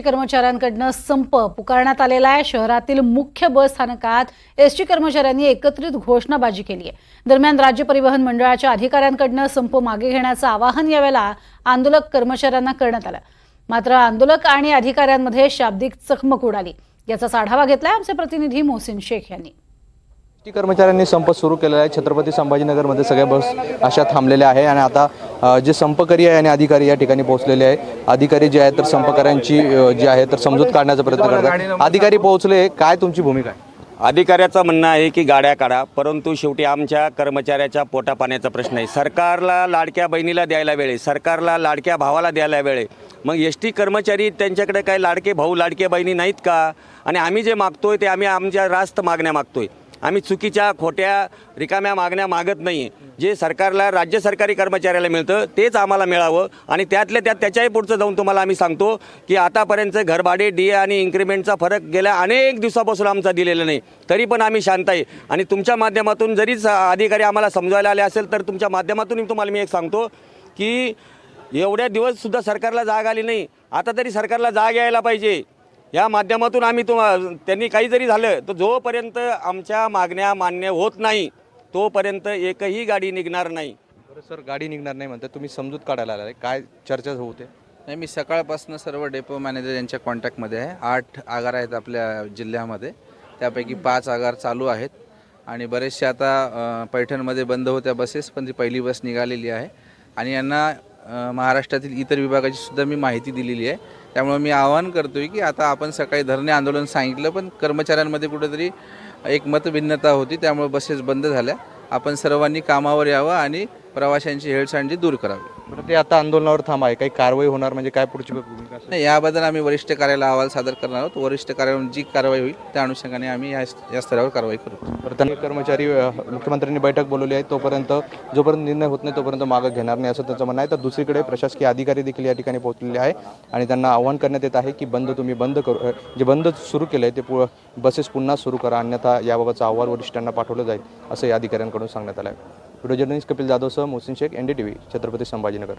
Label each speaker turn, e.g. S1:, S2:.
S1: कर्मचाऱ्यांकडनं संप पुकारण्यात आलेला आहे. शहरातील मुख्य बस स्थानकात एस टी कर्मचाऱ्यांनी एकत्रित घोषणाबाजी केली आहे. दरम्यान राज्य परिवहन मंडळाच्या अधिकाऱ्यांकडनं संप मागे घेण्याचं आवाहन यावेळेला आंदोलक कर्मचाऱ्यांना करण्यात आलं. मात्र आंदोलक आणि अधिकाऱ्यांमध्ये शाब्दिक चकमक उडाली. याचाच आढावा घेतलाय आमचे प्रतिनिधी मोहसिन शेख यांनी.
S2: कर्मचाऱ्यांनी संप सुरू केलेला आहे. छत्रपती संभाजीनगरमध्ये सगळ्या बस अशा थांबलेल्या आहे आणि आता जे संपकरी आहे आणि अधिकारी या ठिकाणी पोहोचलेले आहे. अधिकारी जे आहेत तर संपकऱ्यांची जी आहे तर समजूत काढण्याचा प्रयत्न करतात. अधिकारी पोहोचले काय तुमची भूमिका आहे?
S3: अधिकाऱ्याचं म्हणणं आहे की गाड्या काढा परंतु शेवटी आमच्या कर्मचाऱ्याच्या पोटापाण्याचा प्रश्न आहे. सरकारला लाडक्या बहिणीला द्यायला वेळ आहे. सरकारला लाडक्या भावाला द्यायला वेळ आहे. मग एस टी कर्मचारी त्यांच्याकडे काही लाडके भाऊ लाडक्या बहिणी नाहीत का? आणि आम्ही जे मागतोय ते आम्ही आमच्या रास्त मागण्या मागतोय. आम्ही चुकीच्या खोट्या रिकाम्या मागण्या मागत नाही. जे सरकारला राज्य सरकारी कर्मचाऱ्याला मिळतं तेच आम्हाला मिळावं आणि त्यातल्या त्यात त्याच्याही पुढचं जाऊन तुम्हाला आम्ही सांगतो की आतापर्यंत घरभाडे डी ए आणि इन्क्रिमेंटचा फरक गेल्या अनेक दिवसापासून आमचा दिलेला नाही. तरी पण आम्ही शांत आहे. आणि तुमच्या माध्यमातून जरी अधिकारी आम्हाला समजायला आले असेल तर तुमच्या माध्यमातून तुम्हाला मी एक सांगतो की एवढ्या दिवससुद्धा सरकारला जाग आली नाही. आता तरी सरकारला जाग यायला पाहिजे. या माध्यमातून आम्ही तुम त्यांनी काही जरी झालं तर जोपर्यंत आमच्या मागण्या मान्य होत नाही तोपर्यंत एकही गाडी निघणार नाही.
S2: बरं सर गाडी निघणार नाही म्हणतात. तुम्ही समजूत काढायला आलाय काय चर्चा होते
S4: नाही मी सकाळपासून सर्व डेपो मॅनेजर यांच्या कॉन्टॅक्टमध्ये आहे. आठ आगार आहेत आपल्या जिल्ह्यामध्ये. त्यापैकी पाच आगार चालू आहेत. आणि बरेचसे आता पैठणमध्ये बंद होत्या बसेस पण ती पहिली बस निघालेली आहे. आणि यांना महाराष्ट्रातील इतर विभागाची सुद्धा मी माहिती दिलेली आहे. त्यामुळे मी आवाहन करतोय की आता आपण सकाळी धरणे आंदोलन सांगितलं पण कर्मचाऱ्यांमध्ये कुठेतरी एक मतभिन्नता होती त्यामुळे बसेस बंद झाल्या. आपण सर्वांनी कामावर यावं आणि प्रवाशांची हेळसांडी दूर करावी.
S2: बरं ते आता आंदोलनावर थांब आहे काही कारवाई होणार म्हणजे काय पुढची भूमिका असेल?
S4: नाही याबद्दल आम्ही वरिष्ठ कार्यालयाला अहवाल सादर करणार आहोत. वरिष्ठ कार्यालयावर जी कारवाई होईल त्या अनुषंगाने आम्ही या या स्तरावर कारवाई करू.
S2: त्यांनी कर्मचारी अ, मुख्यमंत्र्यांनी बैठक बोलवली आहे तोपर्यंत जोपर्यंत निर्णय होत नाही तोपर्यंत मागं घेणार नाही असं त्यांचं म्हणणं आहे. तर दुसरीकडे प्रशासकीय अधिकारी देखील या ठिकाणी पोहोचलेले आहे आणि त्यांना आव्हान करण्यात येत आहे की बंद तुम्ही बंद करू अ, जे बंद सुरू केलं आहे ते पु बसेस पुन्हा सुरू करा अन्यथा याबाबतचा अहवाल वरिष्ठांना पाठवलं जाईल असं या अधिकाऱ्यांकडून सांगण्यात आलं आहे video journalist Kapil जाधवसह Mohsin Shaikh N D T V Chhatrapati Sambhajinagar.